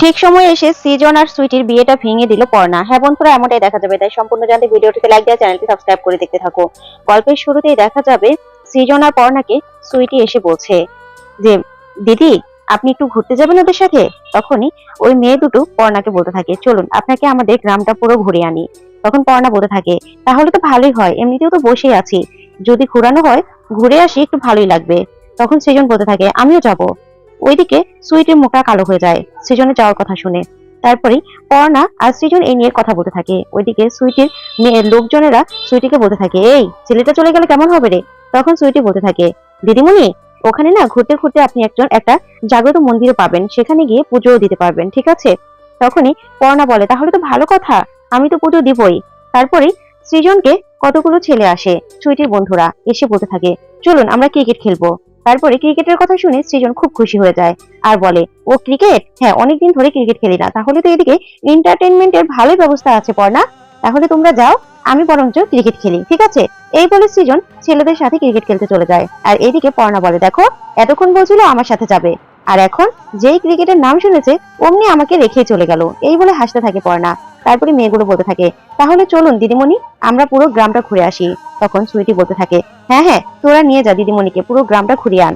ঠিক সময় এসে সৃজন আর সুইটির বিয়েটা ভেঙে দিল পর্ণা। হ্যাঁ বন্ধুরা, এমনটাই দেখা যাবে। তাই সম্পূর্ণ জানতে ভিডিওটিতে লাইক দেওয়া, চ্যানেলটি সাবস্ক্রাইব করে দেখতে থাকো। গল্পের শুরুতেই দেখা যাবে সৃজন আর পর্ণাকে সুইটি এসে বলছে যে, দিদি, আপনি একটু ঘুরতে যাবেন ওদের সাথে? তখনই ওই মেয়ে দুটো পর্ণাকে বলতে থাকে, চলুন, আপনাকে আমাদের গ্রামটা পুরো ঘুরে আনি। তখন পর্ণা বলতে থাকে, তাহলে তো ভালোই হয়, এমনিতেও তো বসেই আছি। যদি ঘুরানো হয়, ঘুরে আসি, একটু ভালোই লাগবে। তখন সৃজন বলতে থাকে, আমিও যাব। ওইদিকে সুইটের মুখটা কালো হয়ে যায় সৃজনের যাওয়ার কথা শুনে। তারপরে পর্ণা আর সৃজন এই নিয়ে কথা বলতে থাকে। ওইদিকে সুইটির লোকজনেরা সুইটিকে বলতে থাকে, এই, ছেলেটা চলে গেলে কেমন হবে রে? তখন সুইটি বলতে থাকে, দিদিমণি, ওখানে না ঘুরতে ঘুরতে আপনি একজন একটা জাগ্রত মন্দিরে পাবেন। সেখানে গিয়ে পুজোও দিতে পারবেন, ঠিক আছে? তখনই পর্ণা বলে, তাহলে তো ভালো কথা, আমি তো পুজো দিবই। তারপরে সৃজনকে কতগুলো ছেলে আসে সুইটির বন্ধুরা, এসে বলতে থাকে, চলুন, আমরা ক্রিকেট খেলব। তারপরে ক্রিকেটের কথা শুনে সৃজন খুব খুশি হয়ে যায় আর বলে, ও ক্রিকেট? হ্যাঁ অনেকদিন ধরে ক্রিকেট খেলি না। তাহলে তো এদিকে এন্টারটেনমেন্টের ভালোই ব্যবস্থা আছে, পর্ণা। তাহলে তোমরা যাও, আমি বরঞ্চ ক্রিকেট খেলি, ঠিক আছে? এই বলে সৃজন ছেলেদের সাথে ক্রিকেট খেলতে চলে যায়। আর এদিকে পর্ণা বলে, দেখো, এতক্ষণ বলছিল আমার সাথে যাবে। আর এখন যেই ক্রিকেটের নাম শুনেছে, অমনি আমাকে রেখেই চলে গেল। এই বলে হাসতে থাকে পর্ণা। তারপরে মেয়েগুলো বলতে থাকে, তাহলে চলুন দিদিমণি, আমরা পুরো গ্রামটা ঘুরে আসি। তখন সুইটি বলতে থাকে হ্যাঁ হ্যাঁ তোরা নিয়ে যা দিদিমণিকে, পুরো গ্রামটা ঘুরিয়ে আন।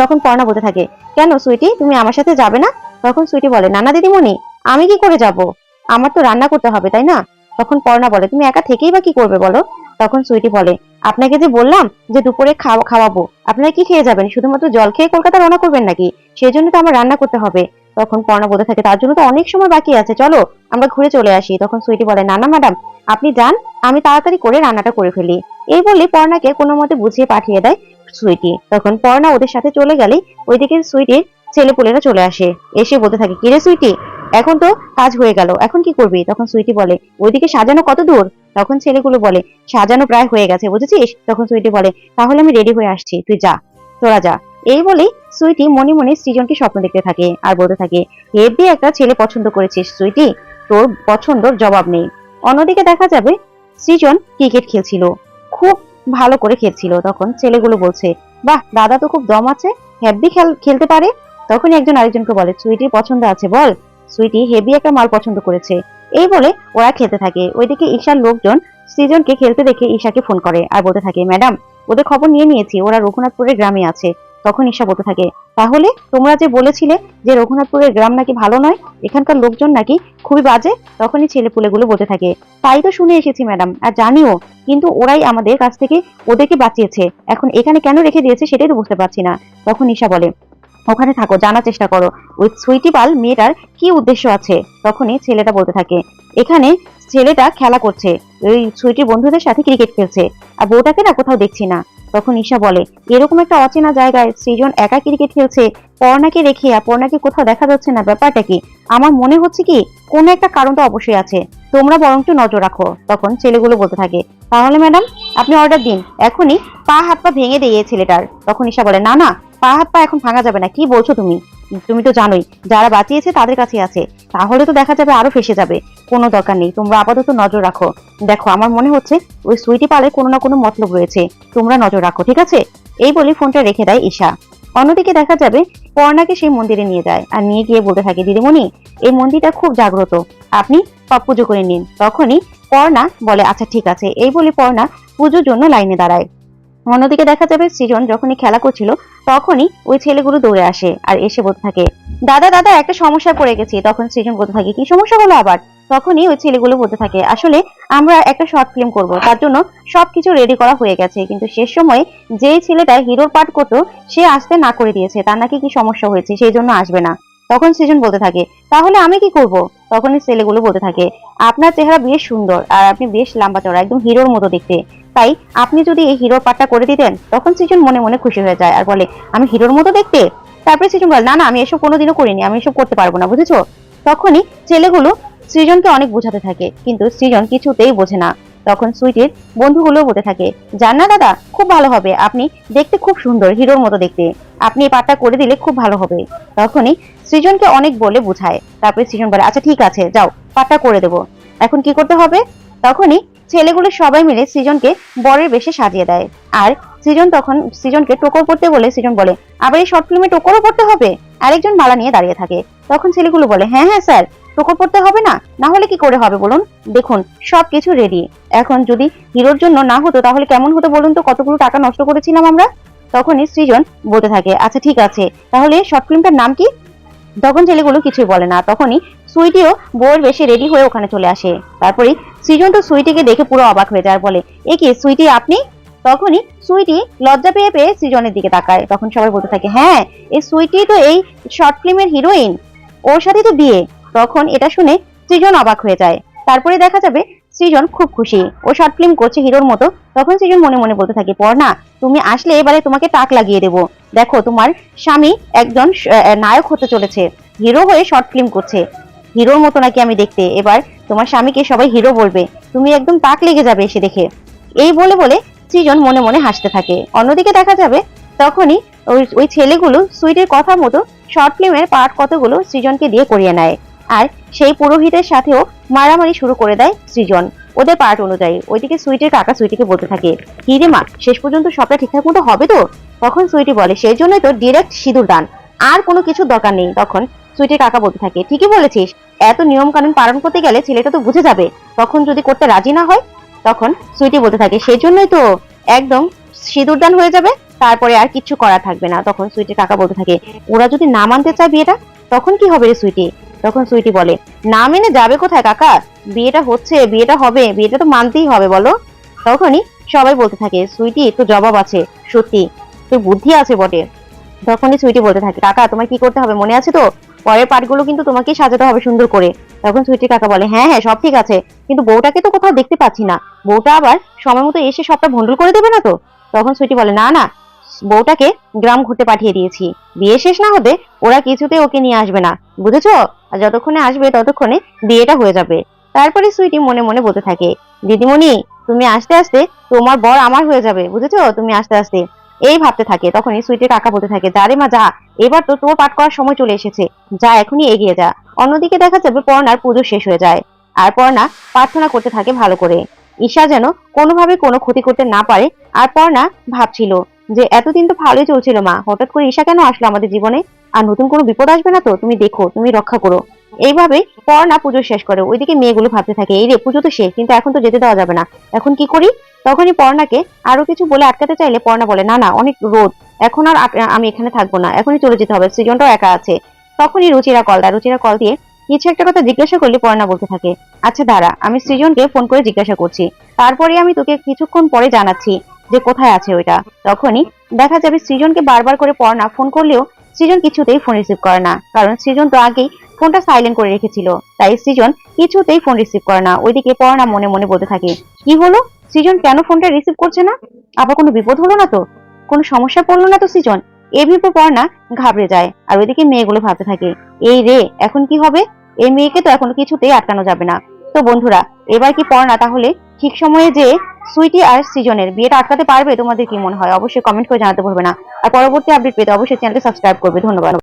তখন পর্ণা বলতে থাকে, কেন সুইটি, তুমি আমার সাথে যাবে না? তখন সুইটি বলে, না না, দিদিমণি, আমি কি করে যাব? আমার তো রান্না করতে হবে, তাই না? তখন পর্ণা বলে, তুমি একা থেকেই বা কি করবে বলো? তখন সুইটি বলে, আপনাকে যে বললাম যে দুপুরে খাওয়া, খাওয়াবো, আপনারা কি খেয়ে যাবেন? শুধুমাত্র জল খেয়ে কলকাতা রওনা করবেন নাকি? সেই জন্য তো আমার রান্না করতে হবে। তখন পর্ণা বলতে থাকে, তার জন্য তো অনেক সময় বাকি আছে, চলো আমরা ঘুরে চলে আসি। তখন সুইটি বলে, না না ম্যাডাম আপনি যান, আমি তাড়াতাড়ি করে রান্নাটা করে ফেলি। এই বলে পর্ণাকে কোনো মতে বুঝিয়ে পাঠিয়ে দেয় সুইটি। তখন পর্ণা ওদের সাথে চলে গেলে ওইদিকে সুইটির ছেলেপুলেরা চলে আসে। এসে বলতে থাকে কিরে সুইটি, এখন তো কাজ হয়ে গেল, এখন কি করবি? তখন সুইটি বলে, ওইদিকে সাজানো কত দূর? তখন ছেলেগুলো বলে, সাজানো প্রায় হয়ে গেছে, বুঝেছিস? তখন সুইটি বলে, তাহলে আমি রেডি হয়ে আসছি, তুই যা, তোরা যা। এই বলেই সুইটি মনে মনে সৃজনকে স্বপ্ন দেখতে থাকে আর বলতে থাকে হেবি একটা ছেলে পছন্দ করেছিস সুইটি? তোর পছন্দর জবাব নেই। অন্যদিকে দেখা যাবে সৃজন ক্রিকেট খেলছিল, খুব ভালো করে খেলছিল। তখন ছেলেগুলো বলছে, বাহ, দাদা তো খুব দম আছে হেভি খেল, খেলতে পারে। তখন একজন আরেকজনকে বলে সুইটির পছন্দ আছে বল, সুইটি হেভি একটা মাল পছন্দ করেছে। এই বলে ওরা খেলতে থাকে। ওইদিকে ঈশার লোকজন সৃজনকে খেলতে দেখে ঈশাকে ফোন করে আর বলতে থাকে, ম্যাডাম, ওদের খবর নিয়ে নিয়েছি, ওরা রঘুনাথপুরের গ্রামে আছে। তখন ঈশা বলতে থাকে, তাহলে তোমরা যে বলেছিলে যে রঘুনাথপুরের গ্রাম নাকি ভালো নয়, এখানকার লোকজন নাকি খুবই বাজে, তখনই ছেলেপুলেগুলো বলতে থাকে, তাই তো শুনে এসেছি ম্যাডাম আর জানিও, কিন্তু ওরাই আমাদের কাছ থেকে ওদেরকে বাঁচিয়েছে, এখন এখানে কেন রেখে দিয়েছে সেটাই তো বুঝতে পারছি না। তখন ঈশা বলে, ওখানে থাকো, জানার চেষ্টা করো, ওই সুইটি পাল মেয়েটার কি উদ্দেশ্য আছে? তখনই ছেলেটা বলতে থাকে, এখানে ছেলেটা খেলা করছে, ওই সুইটির বন্ধুদের সাথে ক্রিকেট খেলছে, আর বউটাকে না কোথাও দেখছি না। তখন ঈশা বলে, এরকম একটা অচেনা জায়গায় সৃজন একা ক্রিকেট খেলছে, পর্ণাকে রেখে পর্ণাকে কোথাও দেখা যাচ্ছে না ব্যাপারটা কি? আমার মনে হচ্ছে কি, কোনো একটা কারণ তো অবশ্যই আছে। তোমরা বরং একটু নজর রাখো, তখন ছেলেগুলো বলতে থাকে। তাহলে ম্যাডাম, আপনি অর্ডার দিন। এখনই পা হাত পা ভেঙে দিয়ে ছেলেটার। তখন ঈশা বলে, না না, পা হাত পা এখন ভাঙা যাবে না, কি বলছো তুমি? তুমি তো জানোই, যারা বাঁচিয়েছে তাদের কাছে আছে। তাহলে তো দেখা যাবে আরও ফেসে যাবে। কোনো দরকার নেই, তোমরা আপাতত নজর রাখো। দেখো, আমার মনে হচ্ছে ওই সুইটি পালে কোনো না কোনো মতলব রয়েছে। তোমরা নজর রাখো, ঠিক আছে? এই বলে ফোনটা রেখে দেয় ঈশা। অন্যদিকে দেখা যাবে পর্ণাকে সেই মন্দিরে নিয়ে যায় আর নিয়ে গিয়ে বলতে থাকে, দিদিমণি, এই মন্দিরটা খুব জাগ্রত। আপনি সব পুজো করে নিন। তখনই পর্ণা বলে আচ্ছা ঠিক আছে। এই বলে পর্ণা পুজোর জন্য লাইনে দাঁড়ায়। অন্যদিকে দেখা যাবে সৃজন যখনই খেলা করছিল, তখনই ওই ছেলেগুলো দৌড়ে আসে আর এসে বলতে থাকে। দাদা দাদা, একটা সমস্যা পড়ে গেছি। তখন সৃজন বলতে থাকে, কি সমস্যা হলো আবার? তখনই ওই ছেলেগুলো বলতে থাকে, আসলে আমরা একটা শর্ট ফিল্ম করব, তার জন্য সবকিছু রেডি করা হয়ে গেছে। কিন্তু শেষ সময়ে যেই ছেলেটা হিরোর পার্ট করতো, সে আসতে না করে দিয়েছে। তার নাকি কি সমস্যা হয়েছে, সেই জন্য আসবে না। তখন সৃজন বলতে থাকে, তাহলে আমি কি করব? তখনই ছেলেগুলো বলতে থাকে, আপনার চেহারা বেশ সুন্দর আর আপনি বেশ লম্বা চড়া একদম হিরোর মতো দেখতে। তাই আপনি যদি এই হিরোর পার্টটা করে দিতেন, তখন সৃজন মনে মনে খুশি হয়ে যায় আর বলে, আমি হিরোর মতো দেখতে? তারপরে সৃজন বলে, না না, আমি এসব কোনোদিনও করিনি, আমি এসব করতে পারব না, বুঝেছ? তখনই ছেলেগুলো সৃজনকে অনেক বোঝাতে থাকে, কিন্তু সৃজন কিছুতেই বোঝে না। তখন সুইটির বন্ধুগুলো বলতে থাকে, জান না দাদা, খুব ভালো হবে, আপনি দেখতে খুব সুন্দর হিরোর মতো দেখতে। আপনি এই পার্টটা করে দিলে খুব ভালো হবে। তখনই সৃজনকে অনেক বলে বুঝায়। তারপরে সৃজন বলে আচ্ছা ঠিক আছে, যাও পার্টটা করে দেবো। এখন কি করতে হবে? তখনই ছেলেগুলো সবাই মিলে সৃজনকে বরের বেশে সাজিয়ে দেয়। আর সৃজন তখন সৃজনকে টোকর পড়তে বলে, সৃজন বলে, আবার এই শর্ট ফিল্মে টোকরও পড়তে হবে? আরেকজন মালা নিয়ে দাঁড়িয়ে থাকে। তখন ছেলেগুলো বলে হ্যাঁ হ্যাঁ স্যার, টোকর পড়তে হবে না? না হলে কি করে হবে বলুন? দেখুন, সবকিছু রেডি এখন যদি হিরোর জন্য না হতো, তাহলে কেমন হতো বলুন তো? কতগুলো টাকা নষ্ট করেছিলাম আমরা? তখনই সৃজন বলতে থাকে আচ্ছা ঠিক আছে, তাহলে শর্ট ফিল্মটার নাম কি? তখন ছেলেগুলো কিছুই বলে না। তখনই সুইটিও বউয়ের বেশি রেডি হয়ে ওখানে চলে আসে। তারপরে সৃজন তো সুইটিকে দেখে পুরো অবাক হয়ে যায় বলে, এ কি, সুইটি আপনি? তখনই সুইটি লজ্জা পেয়ে পেয়ে সৃজনের দিকে তাকায়। তখন সবাই বলতে থাকে হ্যাঁ এই সুইটি তো এই শর্ট ফিল্মের হিরোইন। ওর সাথে তো বিয়ে। তখন এটা শুনে সৃজন অবাক হয়ে যায়। তারপরে দেখা যাবে সৃজন খুব খুশি। ও শর্ট ফিল্ম করছে হিরোর মতো। তখন সৃজন মনে মনে বলতে থাকে পড়না তুমি আসলে এবারে তোমাকে টাক লাগিয়ে দেবো। দেখো, তোমার স্বামী একজন নায়ক হতে চলেছে। হিরো হয়ে শর্ট ফিল্ম করছে। হিরোর মতো নাকি আমি দেখতে। এবার তোমার স্বামীকে সবাই হিরো বলবে। তুমি একদম তাক লেগে যাবে এসে দেখে। এই বলে বলে সৃজন মনে মনে হাসতে থাকে। অন্যদিকে দেখা যাবে তখনই ওই ওই ছেলেগুলো সুইটের কথা মতো শর্ট ফিল্মের পার্ট কতগুলো সৃজনকে দিয়ে করিয়ে নেয়। আর সেই পুরোহিতের সাথেও মারামারি শুরু করে দেয় সৃজন ওদের পার্ট অনুযায়ী। ওইদিকে সুইটের কাকা সুইটিকে বলতে থাকে, কি রে মা, শেষ পর্যন্ত সবটা ঠিকঠাক মতো হবে তো? তখন সুইটি বলে, সেই জন্যই তো ডিরেক্ট সিঁদুর দান। আর কোনো কিছু দরকার নেই। তখন সুইটির কাকা বলতে থাকে। ঠিকই বলেছিস, এত নিয়ম কানুন পালন করতে গেলে ছেলেটা তো বুঝে যাবে। তখন যদি করতে রাজি না হয়, তখন সুইটি বলতে থাকে সেই জন্যই তো একদম সিঁদুর দান হয়ে যাবে, তারপরে আর কিছু করা থাকবে না। তখন সুইটির কাকা বলতে থাকে, ওরা যদি না মানতে চায় বিয়েটা, তখন কি হবে রে সুইটি? তখন সুইটি বলে, না মেনে যাবে কোথায় কাকা? বিয়েটা হচ্ছে, বিয়েটা হবে, বিয়েটা তো মানতেই হবে, বলো? তখনই সবাই বলতে থাকে, সুইটি তো জবাব আছে, সত্যি। তোর বুদ্ধি আছে বটে। তখনই সুইটি বলতে থাকে, কাকা তোমার কি করতে হবে, মনে আছে তো? পরের পার্টগুলো কিন্তু তোমাকেই সাজাতে হবে সুন্দর করে। তখন সুইটি কাকা বলে হ্যাঁ হ্যাঁ সব ঠিক আছে। কিন্তু বউটাকে তো কোথাও দেখতে পাচ্ছি না। বউটা আবার সময় মতো এসে সবটা ভন্ডুল করে দেবে না তো? তখন সুইটি বলে, না না, বউটাকে গ্রাম ঘুরতে পাঠিয়ে দিয়েছি। বিয়ে শেষ না হতে ওরা কিছুতে ওকে নিয়ে আসবে না। বুঝেছ? আর যতক্ষণে আসবে, ততক্ষণে বিয়েটা হয়ে যাবে। তারপরে সুইটি মনে মনে বলতে থাকে, দিদিমণি, তুমি আস্তে আস্তে তোমার বর আমার হয়ে যাবে। বুঝেছ? তুমি আস্তে আস্তে এই ভাবতে থাকে, তখনই সুইটির কাকা বলতে থাকে, যা রে মা, যা, এবার তো তোর পাঠ করার সময় চলে এসেছে, যা, এখনই এগিয়ে যা। অন্যদিকে দেখা যাবে পর্ণার পুজো শেষ হয়ে যায়, আর পর্ণা প্রার্থনা করতে থাকে ভালো করে। ঈশা যেন কোনোভাবে কোনো ক্ষতি করতে না পারে, আর পর্ণা ভাবছিল যে, এতদিন তো ভালোই চলছিল মা, হঠাৎ করে ঈশা কেন আসলো আমাদের জীবনে? আর নতুন কোনো বিপদ আসবে না তো? তুমি দেখো, তুমি রক্ষা করো। এইভাবে পর্ণা পুজো শেষ করে, ওইদিকে মেয়েগুলো ভাবতে থাকে, এই রে, পুজো তো শেষ, কিন্তু এখন তো যেতে দেওয়া যাবে না, এখন কি করি? তখনই পর্ণাকে আরও কিছু বলে আটকাতে চাইলে পর্ণা বলে, না না, অনেক রোদ। এখন আর আমি এখানে থাকব না। এখনই চলে যেতে হবে। সৃজনটাও একা আছে। তখনই রুচিরা কল দেয়। রুচিরা কল দিয়ে কিছু একটা কথা জিজ্ঞাসা করলে পর্ণা বলতে থাকে আচ্ছা দাঁড়া, আমি সৃজনকে ফোন করে জিজ্ঞাসা করছি। তারপরে আমি তোকে কিছুক্ষণ পরে জানাচ্ছি যে কোথায় আছে ওইটা। তখনই দেখা যাবে সৃজনকে বারবার করে পড়না ফোন করলেও সৃজন কিছুতেই ফোন রিসিভ করে না। কারণ সৃজন তো আগেই ফোনটা সাইলেন্ট করে রেখেছিল। তাই সৃজন কিছুতেই ফোন রিসিভ করে না। ওইদিকে পড়না মনে মনে বলতে থাকে, কি হলো? সৃজন কেন ফোনটা রিসিভ করছে না? আবার কোনো বিপদ হলো না তো? কোনো সমস্যা পড়ল না তো সৃজন? এই ভেবে পড়না ঘাবড়ে যায় আর ওইদিকে মেয়েগুলো ভাবতে থাকে, এই রে, এখন কি হবে? এই মেয়েকে তো এখন কিছুতেই আটকানো যাবে না। তো বন্ধুরা, এবার কি পড়না তাহলে ঠিক সময়ে যে সুইটি আর সিজনের বিয়েটা আটকাতে পারবে, তোমাদের কি মনে হয়? অবশ্যই কমেন্ট করে জানাতে ভুলবে না। আর পরবর্তী আপডেট পেতে অবশ্যই চ্যানেলটি সাবস্ক্রাইব করবে। ধন্যবাদ।